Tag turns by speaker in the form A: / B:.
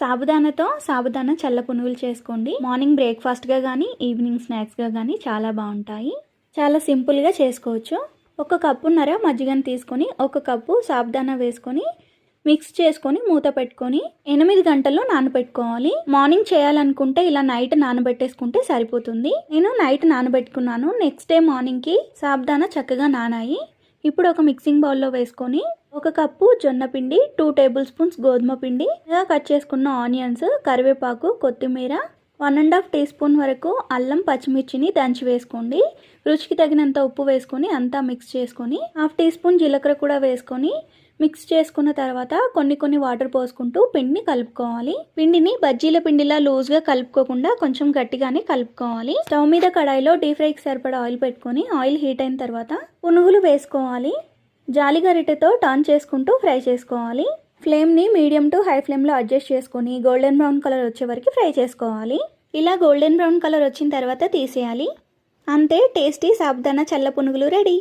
A: సాబుదానాతో సాబుదానా చల్ల పునుగులు చేసుకోండి. మార్నింగ్ బ్రేక్ఫాస్ట్గా కానీ ఈవినింగ్ స్నాక్స్గా కానీ చాలా బాగుంటాయి. చాలా సింపుల్గా చేసుకోవచ్చు. ఒక కప్పున్నర మజ్జిగను తీసుకొని ఒక కప్పు సాబుదానా వేసుకొని మిక్స్ చేసుకొని మూత పెట్టుకొని ఎనిమిది గంటల్లో నానబెట్టుకోవాలి. మార్నింగ్ చేయాలనుకుంటే ఇలా నైట్ నానబెట్టేసుకుంటే సరిపోతుంది. నేను నైట్ నానబెట్టుకున్నాను. నెక్స్ట్ డే మార్నింగ్కి సాబుదానా చక్కగా నానాయి. ఇప్పుడు ఒక మిక్సింగ్ బౌల్లో వేసుకొని ఒక కప్పు జొన్న పిండి టూ టేబుల్ స్పూన్స్ గోధుమ పిండి ఇలా కట్ చేసుకున్న ఆనియన్స్ కరివేపాకు కొత్తిమీర one and half teaspoon వరకు అల్లం పచ్చిమిర్చిని దంచి వేసుకోండి. రుచికి తగినంత ఉప్పు వేసుకొని అంతా మిక్స్ చేసుకొని హాఫ్ టీ స్పూన్ జీలకర్ర కూడా వేసుకొని మిక్స్ చేసుకున్న తర్వాత కొన్ని కొన్ని వాటర్ పోసుకుంటూ పిండిని కలుపుకోవాలి. పిండిని బజ్జీల పిండిలా లూజ్గా కలుపుకోకుండా కొంచెం గట్టిగానే కలుపుకోవాలి. స్టవ్ మీద కడాయిలో డీప్ ఫ్రైకి సరిపడా ఆయిల్ పెట్టుకొని ఆయిల్ హీట్ అయిన తర్వాత పునుగులు వేసుకోవాలి. జాలిగరిటెతో టర్న్ చేసుకుంటూ ఫ్రై చేసుకోవాలి. ఫ్లేమ్ని మీడియం టు హై ఫ్లేమ్లో అడ్జస్ట్ చేసుకొని గోల్డెన్ బ్రౌన్ కలర్ వచ్చే వరకు ఫ్రై చేసుకోవాలి. ఇలా గోల్డెన్ బ్రౌన్ కలర్ వచ్చిన తర్వాత తీసేయాలి. అంతే టేస్టీ సాబ్దానా చల్ల పునుగులు రెడీ.